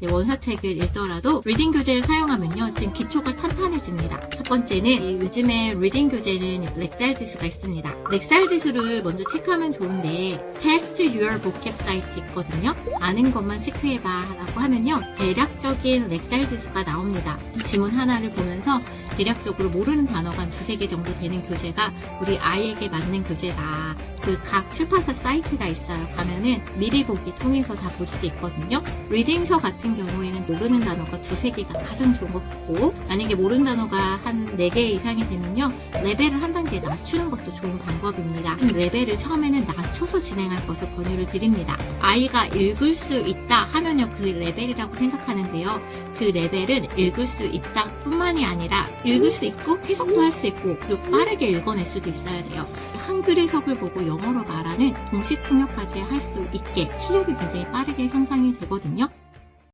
네, 원서책을 읽더라도 리딩 교재를 사용하면요, 지금 기초가 탄탄해집니다. 첫 번째는 이 요즘에 리딩 교재는 렉살 지수가 있습니다. 렉살 지수를 먼저 체크하면 좋은데 Test Your Vocab 사이트 있거든요. 아는 것만 체크해봐 라고 하면요, 대략적인 렉살 지수가 나옵니다. 지문 하나를 보면서 대략적으로 모르는 단어가 한 두세 개 정도 되는 교재가 우리 아이에게 맞는 교재다. 그 각 출판사 사이트가 있어요. 가면은 미리 보기 통해서 다 볼 수도 있거든요. 리딩서 같은 경우에는 모르는 단어가 두세 개가 가장 좋은 것 같고, 만약에 모르는 단어가 한 네 개 이상이 되면요. 레벨을 한 단계 낮추는 것도 좋은 방법입니다. 레벨을 처음에는 낮춰서 진행할 것을 권유를 드립니다. 아이가 읽을 수 있다 하면요. 그 레벨이라고 생각하는데요. 그 레벨은 읽을 수 있다 뿐만이 아니라 읽을 수 있고 해석도 할 수 있고 그리고 빠르게 읽어낼 수도 있어야 돼요. 한글 해석을 보고 영어로 말하는 동시 통역까지 할 수 있게 실력이 굉장히 빠르게 향상이 되거든요.